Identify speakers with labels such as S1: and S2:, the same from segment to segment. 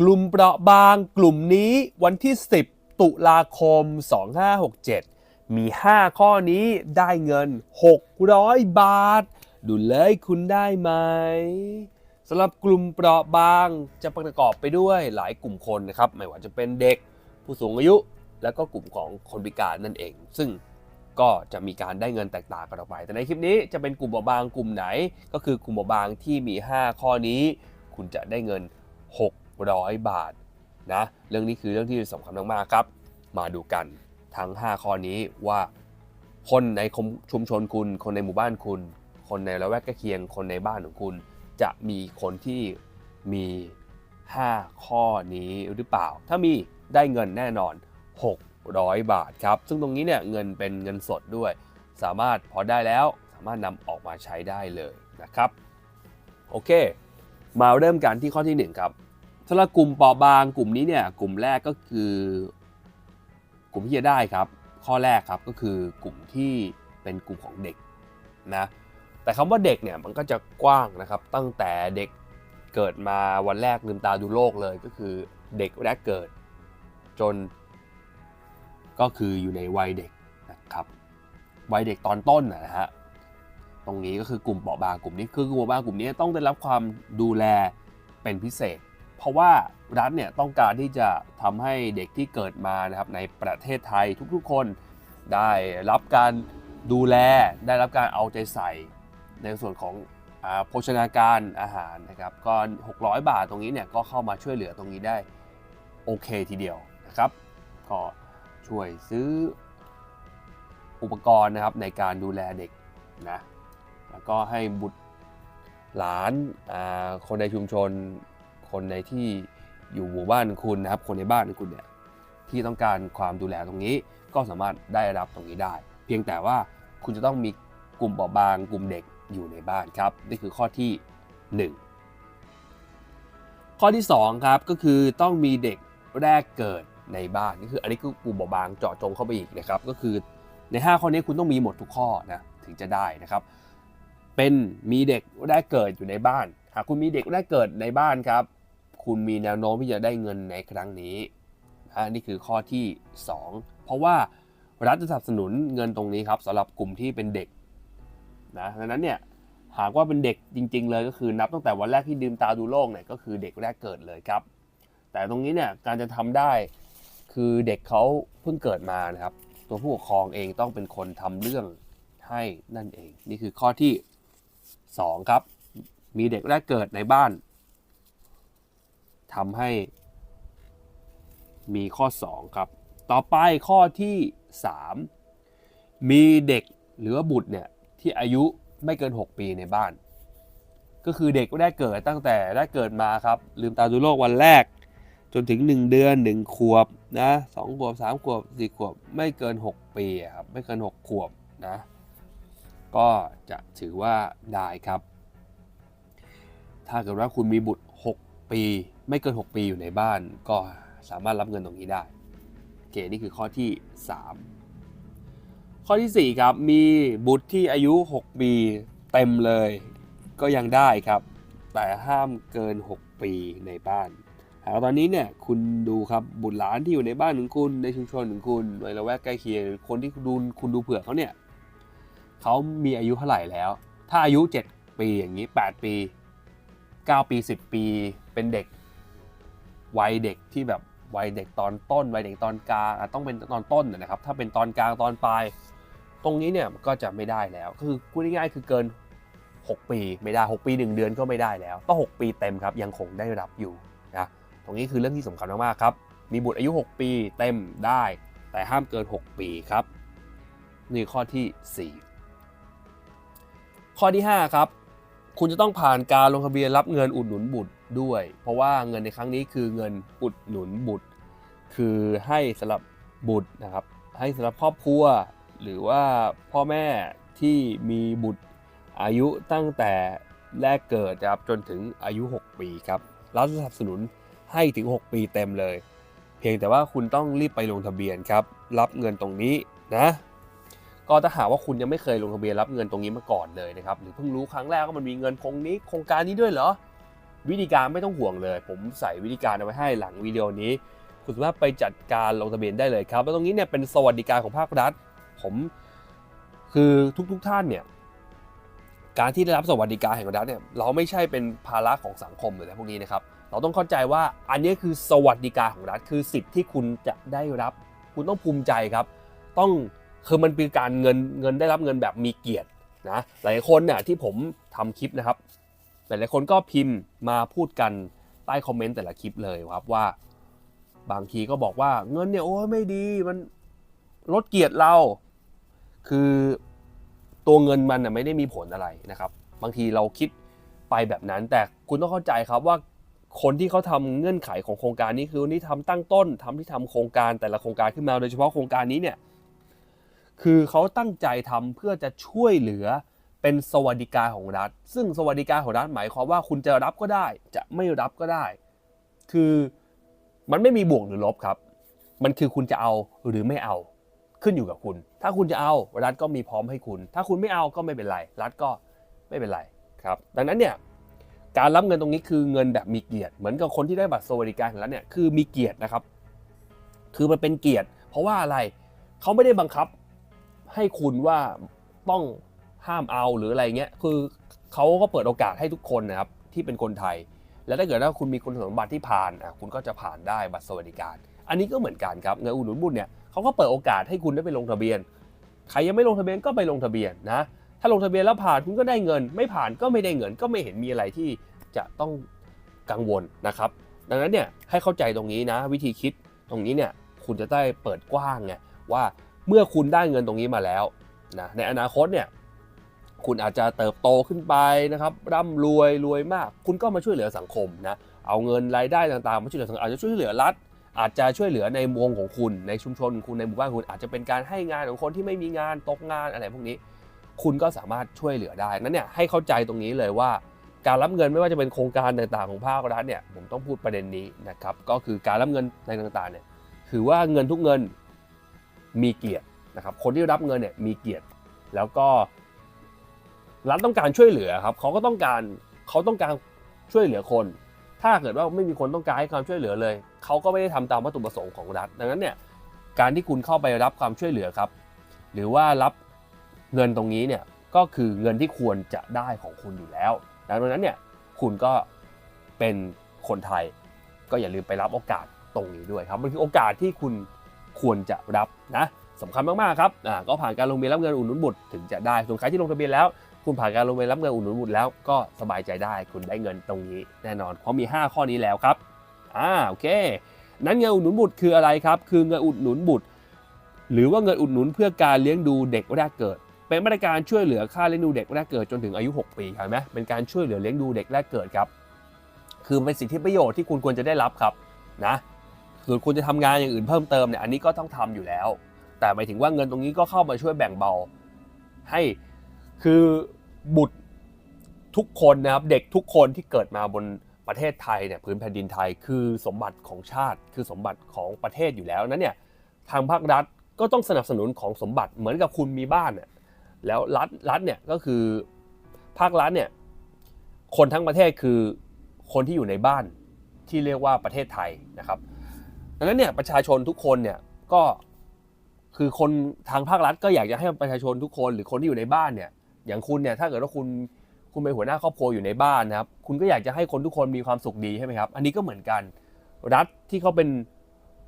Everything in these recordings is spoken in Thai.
S1: กลุ่มเปราะบางกลุ่มนี้วันที่ 10 ตุลาคม 2567 มี 5 ข้อนี้ได้เงิน 600 บาท ดูเลยคุณได้ไหมสำหรับกลุ่มเปราะบางจะประกอบไปด้วยหลายกลุ่มคนนะครับ ไม่ว่าจะเป็นเด็กผู้สูงอายุ แล้วก็กลุ่มของคนพิการนั่นเอง ซึ่งก็จะมีการได้เงินแตกต่างกันออกไป แต่ในคลิปนี้จะเป็นกลุ่มเปราะบางกลุ่มไหน ก็คือกลุ่มเปราะบางที่มี 5 ข้อนี้ คุณจะได้เงิน 600 บาทนะเรื่องนี้คือเรื่องที่สำคัญมากๆครับ มาดูกันทั้ง 5 ข้อนี้ว่า คนในชุมชนคุณ คนในหมู่บ้านคุณ คนในละแวกใกล้เคียง คนในบ้านของคุณ จะมีคนที่มี 5 ข้อนี้หรือเปล่า ถ้ามีได้เงินแน่นอน 600 บาทครับ ซึ่งตรงนี้เนี่ยเงินเป็นเงินสดด้วย สามารถพอได้แล้วสามารถนำออกมาใช้ได้เลยนะครับ โอเค มาเริ่มกันที่ข้อที่ 1 ครับ สำหรับกลุ่มเปราะบางกลุ่มนี้เนี่ยกลุ่มแรกก็คือกลุ่มที่จะได้ครับ ข้อแรกครับก็คือกลุ่มที่เป็นกลุ่มของเด็กนะแต่คำว่าเด็กเนี่ยมันก็จะกว้างนะครับ ตั้งแต่เด็กเกิดมาวันแรกลืมตาดูโลกเลยก็คือเด็กแรกเกิด จน ก็คืออยู่ในวัยเด็กนะครับวัยเด็กตอนต้นนะฮะตรงนี้ก็คือกลุ่มเปราะบางกลุ่มนี้คือกลุ่มเปราะบางกลุ่มนี้ต้องได้รับความดูแลเป็นพิเศษ เพราะว่ารัฐเนี่ยต้องการที่จะทำให้เด็กที่เกิดมานะครับในประเทศไทยทุกๆ คนได้รับการดูแลได้รับการเอาใจใส่ในส่วนของอาโภชนาการอาหารนะครับก็600 บาทตรงนี้เนี่ยก็เข้ามาช่วยเหลือตรงนี้ได้โอเคทีเดียวนะครับก็ช่วยซื้ออุปกรณ์นะครับในการดูแลเด็กนะแล้วก็ให้บุตรหลานอ่าคนในชุมชน คนในที่อยู่หมู่บ้านคุณนะครับ คนในบ้านคุณเนี่ยที่ต้องการความดูแลตรงนี้ ก็สามารถได้รับตรงนี้ได้ เพียงแต่ว่าคุณจะต้องมีกลุ่มเปราบาง กลุ่มเด็กอยู่ในบ้านครับ นี่คือข้อที่ 1 ข้อที่2ครับก็คือต้องมีเด็กแรกเกิดในบ้านนี่คืออันนี้คือกลุ่มเปราบางเจาะจงเข้าไปอีกนะครับ ก็คือใน 5 ข้อนี้คุณต้องมีหมดทุกข้อนะถึงจะได้นะครับ เป็นมีเด็กแรกเกิดอยู่ในบ้านหากคุณมีเด็กแรกเกิดในบ้านครับ คุณมีแนวโน้มที่จะได้เงินในครั้งนี้นะนี่คือข้อที่ 2 เพราะว่ารัฐจะสนับสนุนเงินตรงนี้ครับสำหรับกลุ่มที่เป็นเด็กนะดังนั้นเนี่ยหากว่าเป็นเด็กจริง ๆ เลยก็คือนับตั้งแต่วันแรกที่ลืมตาดูโลกเนี่ยก็คือเด็กแรกเกิดเลยครับ แต่ตรงนี้เนี่ยการจะทำได้คือเด็กเขาเพิ่งเกิดมานะครับ ตัวผู้ปกครองเองต้องเป็นคนทำเรื่องให้นั่นเอง นี่คือข้อที่ 2 ครับ มีเด็กแรกเกิดในบ้าน ทำให้มีข้อ 2 ครับ ต่อไปข้อที่ 3 มีเด็กหรือว่าบุตรเนี่ยที่อายุไม่เกิน 6 ปีในบ้าน ก็คือเด็กแรกเกิดตั้งแต่แรกเกิดมาครับ ลืมตาดูโลกวันแรก จนถึง 1 เดือน 1 ขวบนะสองขวบ3ขวบ4ขวบไม่เกิน 6 ปีครับไม่เกิน 6 ขวบนะก็จะถือว่าได้ครับ ถ้าเกิดว่าคุณมีบุตร 6 ปี ไม่เกิน 6 ปีอยู่ในบ้าน ก็สามารถรับเงินตรงนี้ได้โอเคนี่คือข้อที่ 3 ข้อทีสี่4 ครับมีบุตรที่อายุ 6 ปีเต็มเลย ก็ยังได้ครับ แต่ห้ามเกิน 6 ปีในบ้านหากตอนนี้เนี่ยคุณดูครับบุตรหลานที่อยู่ในบ้านของคุณในชุมชนของคุณในละแวกใกล้เคียงคนที่ดูคุณดูเผื่อเขาเนี่ยเขามีอายุเท่าไหร่แล้ว ถ้าอายุ 7 ปีอย่างนี้ 8 ปี 9 ปี 10 ปี เป็นเด็กวัยเด็กที่แบบวัยเด็กตอนต้นวัยเด็กตอนกลางอะต้องเป็นตอนต้นนะครับ ถ้าเป็นตอนกลางตอนปลาย ตรงนี้เนี่ยก็จะไม่ได้แล้วคือพูดง่ายๆคือเกิน 6 ปีไม่ได้ 6 ปี 1 เดือนก็ไม่ได้แล้วต้อง6ปีเต็มครับยังคงได้รับอยู่นะตรงนี้คือเรื่องที่สำคัญมากๆครับมีบุตรอายุ 6 ปีเต็มได้ แต่ห้ามเกิน 6 ปีครับนี่ข้อที่ 4 ข้อที่ 5 ครับ คุณจะต้องผ่านการลงทะเบียนรับเงินอุดหนุนบุตรด้วย เพราะว่าเงินในครั้งนี้คือเงินอุดหนุนบุตร คือให้สำหรับบุตรนะครับ ให้สำหรับครอบครัว หรือว่าพ่อแม่ที่มีบุตรอายุตั้งแต่แรกเกิดครับจนถึงอายุ 6 ปีครับรัฐสนับสนุนให้ถึง 6 ปีเต็มเลย เพียงแต่ว่าคุณต้องรีบไปลงทะเบียนครับ รับเงินตรงนี้นะ ก็ถ้าหากว่าคุณยังไม่เคยลงทะเบียนรับเงินตรงนี้มาก่อนเลยนะครับหรือเพิ่งรู้ครั้งแรกว่ามันมีเงินโครงนี้โครงการนี้ด้วยเหรอวิธีการไม่ต้องห่วงเลย ผมใส่วิธีการเอาไว้ให้หลังวิดีโอนี้ คุณสามารถไปจัดการลงทะเบียนได้เลยครับแล้วตรงนี้เนี่ยเป็นสวัสดิการของภาครัฐ ผมคือทุกๆทท่านเนี่ยการที่ได้รับสวัสดิการแห่งรัฐเนี่ยเราไม่ใช่เป็นภาระของสังคมเลยนะไรพวกนี้นะครับเราต้องเข้าใจว่าอันนี้คือสวัสดิการของรัฐคือสิทธิ์ที่คุณจะได้รับ คุณต้องภูมิใจครับ ต้อง คือมันเป็นการเงินเงินได้รับเงินแบบมีเกียรตินะหลายคนเนี่ยที่ผมทำคลิปนะครับ หลายๆคนก็พิมพ์มาพูดกันใต้คอมเมนต์แต่ละคลิปเลยครับว่า บางทีก็บอกว่าเงินเนี่ยโอ้ไม่ดีมันลดเกียรติเรา คือตัวเงินมันไม่ได้มีผลอะไรนะครับ บางทีเราคิดไปแบบนั้น แต่คุณต้องเข้าใจครับว่าคนที่เขาทำเงื่อนไขของโครงการนี้คือคนที่ทำตั้งต้นทำที่ทำโครงการแต่ละโครงการขึ้นมาโดยเฉพาะโครงการนี้เนี่ย คือเขาตั้งใจทำเพื่อจะช่วยเหลือเป็นสวัสดิการของรัฐ ซึ่งสวัสดิการของรัฐหมายความว่าคุณจะรับก็ได้ จะไม่รับก็ได้ คือมันไม่มีบวกหรือลบครับ มันคือคุณจะเอาหรือไม่เอาขึ้นอยู่กับคุณ ถ้าคุณจะเอารัฐก็มีพร้อมให้คุณ ถ้าคุณไม่เอาก็ไม่เป็นไร รัฐก็ไม่เป็นไรครับ ดังนั้นเนี่ยการรับเงินตรงนี้คือเงินแบบมีเกียรติ เหมือนกับคนที่ได้บัตรสวัสดิการของรัฐเนี่ยคือมีเกียรตินะครับ คือมันเป็นเกียรติ เพราะว่าอะไรเขาไม่ได้บังคับ ให้คุณว่าต้องห้ามเอาหรืออะไรเงี้ยคือเขาก็เปิดโอกาสให้ทุกคนนะครับที่เป็นคนไทย แล้วถ้าเกิดว่าคุณมีคุณสมบัติที่ผ่านอะคุณก็จะผ่านได้บัตรสวัสดิการ อันนี้ก็เหมือนกันครับเงินอุดหนุนบุญเนี่ยเขาก็เปิดโอกาสให้คุณได้ไปลงทะเบียนใครยังไม่ลงทะเบียนก็ไปลงทะเบียนนะถ้าลงทะเบียนแล้วผ่านคุณก็ได้เงิน ไม่ผ่านก็ไม่ได้เงินก็ไม่เห็นมีอะไรที่จะต้องกังวลนะครับ ดังนั้นเนี่ยให้เข้าใจตรงนี้นะ วิธีคิดตรงนี้เนี่ยคุณจะได้เปิดกว้างไงว่า เมื่อคุณได้เงินตรงนี้มาแล้วนะในอนาคตเนี่ยคุณอาจจะเติบโตขึ้นไปนะครับร่ำรวยรวยมาก คุณก็มาช่วยเหลือสังคมนะเอาเงินรายได้ต่างๆมาช่วยเหลือสังคมอาจจะช่วยเหลือรัฐ อาจจะช่วยเหลือในวงของคุณ ในชุมชนของคุณในหมู่บ้านคุณอาจจะเป็นการให้งานของคนที่ไม่มีงานตกงานอะไรพวกนี้ คุณก็สามารถช่วยเหลือได้นั้นเนี่ยให้เข้าใจตรงนี้เลยว่า การรับเงินไม่ว่าจะเป็นโครงการต่างๆของภาครัฐเนี่ยผมต้องพูดประเด็นนี้นะครับก็คือการรับเงินในต่างๆเนี่ยถือว่าเงินทุกเงิน มีเกียรตินะครับคนที่รับเงินเนี่ยมีเกียรติ แล้วก็รัฐต้องการช่วยเหลือครับเขาก็ต้องการเขาต้องการช่วยเหลือคน ถ้าเกิดว่าไม่มีคนต้องการให้ความช่วยเหลือเลยเขาก็ไม่ได้ทำตามวัตถุประสงค์ของรัฐ ดังนั้นเนี่ยการที่คุณเข้าไปรับความช่วยเหลือครับ หรือว่ารับเงินตรงนี้เนี่ยก็คือเงินที่ควรจะได้ของคุณอยู่แล้วดังนั้นเนี่ยคุณก็เป็นคนไทย ก็อย่าลืมไปรับโอกาสตรงนี้ด้วยครับมันคือโอกาสที่คุณ ควรจะรับนะสำคัญมากๆครับอ่าก็ผ่านการลงทะเบียนรับเงินอุดหนุนบุตรถึงจะได้ส่วนใครที่ลงทะเบียนแล้ว คุณผ่านการลงทะเบียนรับเงินอุดหนุนบุตรแล้วก็สบายใจได้คุณได้เงินตรงนี้แน่นอนเพราะมี 5 ข้อนี้แล้วครับอ่าโอเค นั้นเงินอุดหนุนบุตรคืออะไรครับ คือเงินอุดหนุนบุตร หรือว่าเงินอุดหนุนเพื่อการเลี้ยงดูเด็กแรกเกิด เป็นมาตรการช่วยเหลือค่าเลี้ยงดูเด็กแรกเกิดจนถึงอายุ 6 ปีเห็นไหมเป็นการช่วยเหลือเลี้ยงดูเด็กแรกเกิดครับ คือเป็นสิทธิประโยชน์ที่คุณควรจะได้รับครับนะ ส่วนคุณจะทำงานอย่างอื่นเพิ่มเติมเนี่ยอันนี้ก็ต้องทำอยู่แล้ว แต่หมายถึงว่าเงินตรงนี้ก็เข้ามาช่วยแบ่งเบา ให้คือบุตรทุกคนนะครับเด็กทุกคนที่เกิดมาบนประเทศไทยเนี่ยพื้นแผ่นดินไทยคือสมบัติของชาติ คือสมบัติของประเทศอยู่แล้วนั้นเนี่ยทางภาครัฐก็ต้องสนับสนุนของสมบัติเหมือนกับคุณมีบ้านเนี่ยแล้วรัฐรัฐเนี่ยก็คือภาครัฐเนี่ยคนทั้งประเทศคือคนที่อยู่ในบ้านที่เรียกว่าประเทศไทยนะครับ ดังนั้นเนี่ยประชาชนทุกคนเนี่ยก็คือคนทางภาครัฐก็อยากจะให้ประชาชนทุกคนหรือคนที่อยู่ในบ้านเนี่ย อย่างคุณเนี่ยถ้าเกิดว่าคุณคุณเป็นหัวหน้าครอบครัวอยู่ในบ้านนะครับ คุณก็อยากจะให้คนทุกคนมีความสุขดีใช่ไหมครับ อันนี้ก็เหมือนกัน รัฐที่เขาเป็น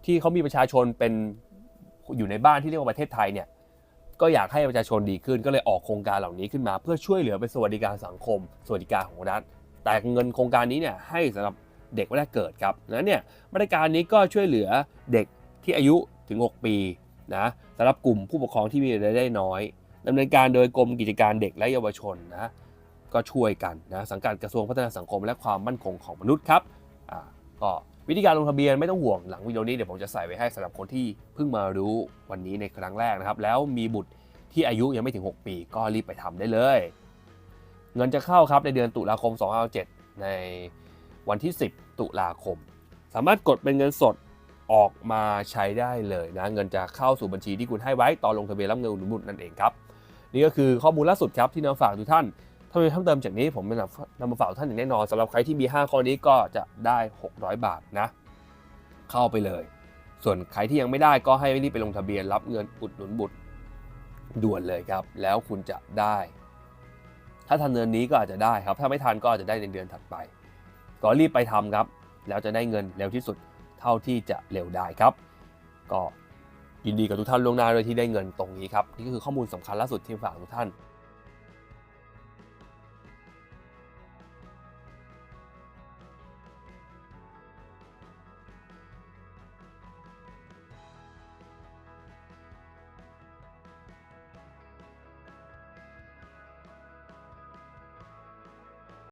S1: ที่เขามีประชาชนเป็นอยู่ในบ้านที่เรียกว่าประเทศไทยเนี่ย ก็อยากให้ประชาชนดีขึ้น ก็เลยออกโครงการเหล่านี้ขึ้นมา เพื่อช่วยเหลือเป็นสวัสดิการสังคม สวัสดิการของรัฐ แต่เงินโครงการนี้เนี่ยให้สำหรับ เด็กแรกเกิดครับนั้นเนี่ยมาตรการนี้ก็ช่วยเหลือเด็กที่อายุถึง 6 ปีนะสำหรับกลุ่มผู้ปกครองที่มีรายได้น้อยดำเนินการโดยกรมกิจการเด็กและเยาวชนนะก็ช่วยกันนะสังกัดกระทรวงพัฒนาสังคมและความมั่นคงของมนุษย์ครับอ่าก็วิธีการลงทะเบียนไม่ต้องห่วงหลังวิดีโอนี้เดี๋ยวผมจะใส่ไว้ให้สำหรับคนที่เพิ่งมารู้วันนี้ในครั้งแรกนะครับ แล้วมีบุตรที่อายุยังไม่ถึง 6 ปี ก็รีบไปทำได้เลย เงินจะเข้าครับในเดือนตุลาคม2567ใน วันที่ 10 ตุลาคม สามารถกดเป็นเงินสดออกมาใช้ได้เลยนะ เงินจะเข้าสู่บัญชีที่คุณให้ไว้ตอนลงทะเบียนรับเงินอุดหนุนบุตรนั่นเองครับ นี่ก็คือข้อมูลล่าสุดครับที่นำฝากทุกท่านถ้ามีเพิ่มเติมจากนี้ผมจะนำมาฝากท่านอย่างแน่นอนสำหรับใครที่มี 5 ข้อนี้ก็จะได้ 600 บาทนะ เข้าไปเลย ส่วนใครที่ยังไม่ได้ก็ให้รีบไปลงทะเบียนรับเงินอุดหนุนบุตรด่วนเลยครับ แล้วคุณจะได้ ถ้าทันเดือนนี้ก็อาจจะได้ครับ ถ้าไม่ทันก็อาจจะได้ในเดือนถัดไป ก็รีบไปทำครับ แล้วจะได้เงินเร็วที่สุดเท่าที่จะเร็วได้ครับ ก็ยินดีกับทุกท่านล่วงหน้าด้วยที่ได้เงินตรงนี้ครับ นี่ก็คือข้อมูลสำคัญล่าสุดที่ฝากทุกท่าน